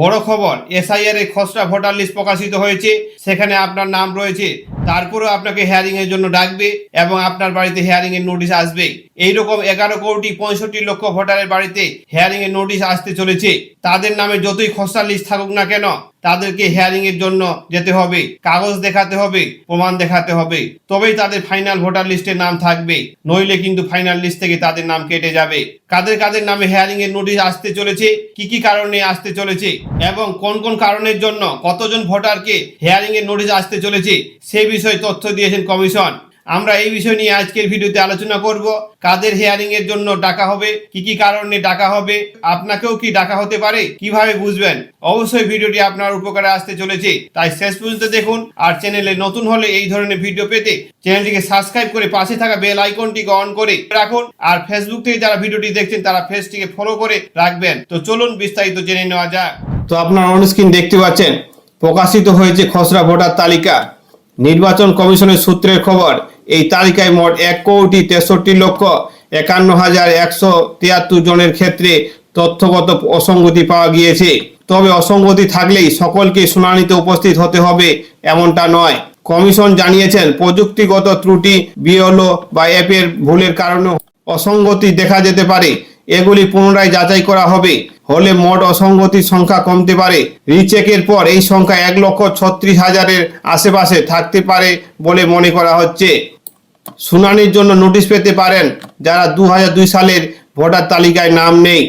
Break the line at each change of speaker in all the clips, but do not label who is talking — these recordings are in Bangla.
বড় খবর এসআইআর এর খসড়া ভোটার লিস্ট প্রকাশিত হয়েছে। সেখানে আপনার নাম রয়েছে, তারপরেও আপনাকে হেয়ারিং এর জন্য ডাকবে এবং আপনার বাড়িতে হেয়ারিং এর নোটিশ আসবে। এইরকম এগারো কোটি পঁয়ষট্টি লক্ষ ভোটারের বাড়িতে হেয়ারিং এর নোটিশ আসতে চলেছে। তাদের নামে যতই খসড়া লিস্ট থাকুক না কেন তাদেরকে হেয়ারিং এর জন্য যেতে হবে, কাগজ দেখাতে হবে, প্রমাণ দেখাতে হবে। তবেই তাদের ফাইনাল ভোটার লিস্টে নাম থাকবে, নইলে কিন্তু ফাইনাল লিস্ট থেকে তাদের নাম কেটে যাবে। কাদের কাদের নামে হেয়ারিং এর নোটিশ আসতে চলেছে, কি কি কারণে আসতে চলেছে, এবং কোন কোন কারণের জন্য কতজন ভোটারকে হেয়ারিং এর নোটিশ আসতে চলেছে, সে বিষয়ে তথ্য দিয়েছেন কমিশন আমরা এই বিষয় নিয়ে আজকের ভিডিওতে আলোচনা করব। কাদের হেয়ারিং এর জন্য ডাকা হবে? কি কি কারণে ডাকা হবে? আপনাকেও কি ডাকা হতে পারে? কীভাবে বুঝবেন? অবশ্যই ভিডিওটি আপনার উপকারে আসতে চলেছে। তাই শেষ পর্যন্ত দেখুন আর চ্যানেলে নতুন হলে এই ধরনের ভিডিও পেতে চ্যানেলটিকে সাবস্ক্রাইব করে পাশে থাকা বেল আইকনটিকে অন করে রাখুন। আর ফেসবুক থেকে যারা ভিডিওটি দেখছেন, তারা ফেসটিকে ফলো করে রাখবেন। তো চলুন বিস্তারিত জেনে নেওয়া যাক। তো আপনার অন স্ক্রিন দেখতে পাচ্ছেন, প্রকাশিত হয়েছে খসড়া ভোটার তালিকা। নির্বাচন কমিশনের সূত্রের খবর এই তালিকায় মোট এক কোটি তেষট্টি লক্ষ একান্ন হাজার একশো তিয়াত্তর জনের ক্ষেত্রে তথ্যগত অসঙ্গতি পাওয়া গিয়েছে। তবে অসঙ্গতি থাকলেই সকলকে শুনানিতে উপস্থিত হতে হবে এমনটা নয়। কমিশন জানিয়েছেন, প্রযুক্তিগত ত্রুটি বিএলও বা অ্যাপের ভুলের কারণে অসঙ্গতি দেখা যেতে পারে। এগুলি পুনরায় যাচাই করা হবে। হলে মোট অসঙ্গতির সংখ্যা কমতে পারে। রিচেকের পর এই সংখ্যা এক লক্ষ ছত্রিশ হাজারের আশেপাশে থাকতে পারে বলে মনে করা হচ্ছে। শুনানির জন্য নোটিশ পেতে পারেন যারা দু হাজার দুই সালের ভোটার তালিকায় নাম নেই।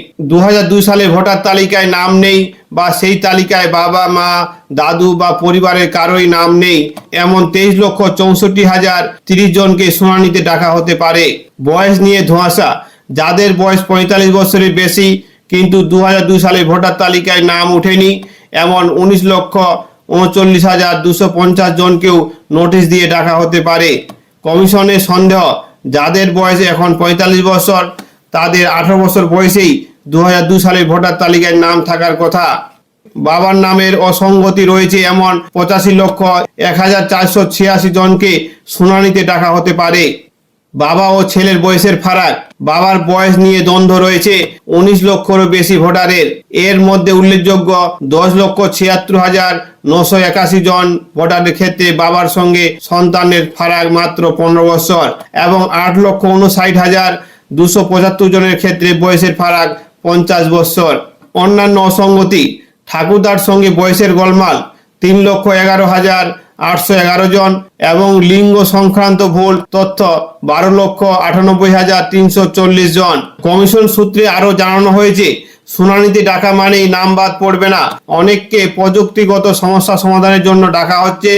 দু সালে ভোটার তালিকায় নাম নেই বা সেই তালিকায় বাবা, মা, দাদু বা পরিবারের কারোই নাম নেই। এমন তেইশ লক্ষ চৌষট্টি হাজার তিরিশ জনকে শুনানিতে ডাকা হতে পারে। বয়স নিয়ে ধোঁয়াশা। যাদের বয়স পঁয়তাল্লিশ বছরের বেশি, কিন্তু দু হাজার দুই সালে ভোটার তালিকায় নাম ওঠেনি, এমন উনিশ লক্ষ উনচল্লিশ হাজার দুশো পঞ্চাশ জনকেও নোটিশ দিয়ে ডাকা হতে পারে। কমিশনের সন্দেহ, যাদের বয়স এখন পঁয়তাল্লিশ বছর, তাদের আঠারো বছর বয়সেই দু দু সালের ভোটার তালিকায় নাম থাকার কথা। বাবার নামের অসঙ্গতি রয়েছে এমন পঁচাশি লক্ষ এক হাজার চারশো ছিয়াশি জনকে শুনানিতে ডাকা হতে পারে। বাবা ও ছেলের বয়সের ফারাক। বাবার বয়স নিয়ে দ্বন্দ্ব রয়েছে উনিশ লক্ষরও বেশি ভোটারের। এর মধ্যে উল্লেখযোগ্য দশ লক্ষ ছিয়াত্তর হাজার নশো একাশি জন ভোটারের ক্ষেত্রে বাবার সঙ্গে সন্তানের ফারাক মাত্র পনেরো বছর এবং আট লক্ষ উনষাট হাজার দুশো পঁচাত্তর জনের ক্ষেত্রে বয়সের ফারাক পঞ্চাশ বছর। অন্যান্য অসঙ্গতি, ঠাকুরদার সঙ্গে বয়সের গোলমাল, তিন লক্ষ এগারো হাজার আটশো এগারো জন এবং লিঙ্গ সংক্রান্ত ভুল তথ্য বারো লক্ষ আটানব্বই হাজার তিনশো চল্লিশ জন। কমিশন সূত্রে আরও জানানো হয়েছে, শুনানিতে ডাকা মানেই নাম বাদ পড়বে না। অনেককে প্রযুক্তিগত সমস্যা সমাধানের জন্য ডাকা হচ্ছে,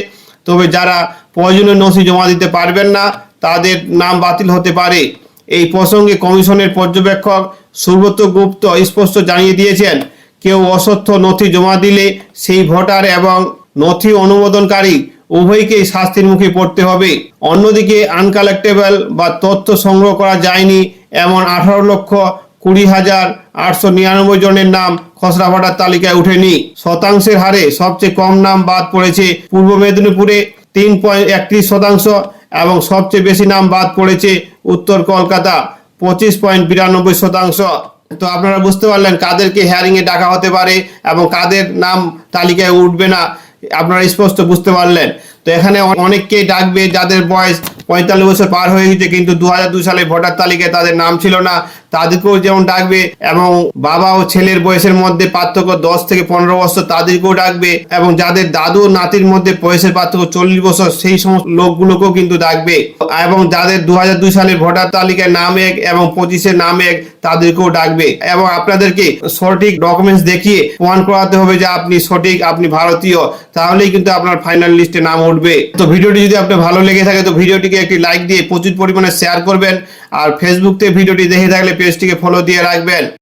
তবে যারা প্রয়োজনীয় নথি জমা দিতে পারবেন না, তাদের নাম বাতিল হতে পারে। এই প্রসঙ্গে কমিশনের পর্যবেক্ষক সুব্রত গুপ্ত স্পষ্ট জানিয়ে দিয়েছেন, কেউ অসত্য নথি জমা দিলে সেই ভোটার এবং নথি অনুমোদনকারী উভয়কেই শাস্তির মুখে পড়তে হবে। অন্যদিকে আনকালেক্টেবল বা তথ্য সংগ্রহ করা যায়নি এমন আঠারো লক্ষ কুড়ি হাজার আটশো নিরানব্বই জনের নাম খসড়া ভাটার তালিকায় উঠেনি শতাংশের হারে সবচেয়ে কম নাম বাদ পড়েছে পূর্ব মেদিনীপুরে তিন পয়েন্ট একত্রিশ শতাংশ এবং সবচেয়ে বেশি নাম বাদ পড়েছে উত্তর কলকাতা, পঁচিশ পয়েন্ট বিরানব্বই শতাংশ। তো আপনারা বুঝতে পারলেন কাদেরকে হেয়ারিং এ ডাকা হতে পারে এবং কাদের নাম তালিকায় উঠবে না। আপনারা স্পষ্ট বুঝতে পারলেন। তো এখানে অনেককেই ডাকবে যাদের বয়স পঁয়তাল্লিশ বছর পার হয়ে গেছে, কিন্তু দু হাজার দুই সালে ভোটার তালিকায় তাদের নাম ছিল না। তাদেরকেও যেমন ডাকবে এবং বাবা ও ছেলের বয়সের মধ্যে পার্থক্য দশ থেকে পনেরো বছর তাদেরকেও ডাকবে এবং যাদের দাদু নাতির মধ্যে বয়সের পার্থক্য চল্লিশ বছর সেই সমস্ত লোকগুলোকেও কিন্তু ডাকবে। এবং যাদের দু হাজার দুই সালের ভোটার তালিকায় নাম এক এবং পঁচিশে নাম এক তাদেরকেও ডাকবে। এবং আপনাদেরকে সঠিক ডকুমেন্টস দেখিয়ে প্রমাণ করাতে হবে যে আপনি সঠিক, আপনি ভারতীয়। তাহলেই কিন্তু আপনার ফাইনাল লিস্টে নাম উঠবে। তো ভিডিওটি যদি আপনার ভালো লেগে থাকে, তো ভিডিওটিকে একটি লাইক দিয়ে প্রচুর পরিমাণে শেয়ার করবেন। আর ফেসবুক থেকে ভিডিওটি দেখে থাকলে পেজটিকে ফলো দিয়ে রাখবেন।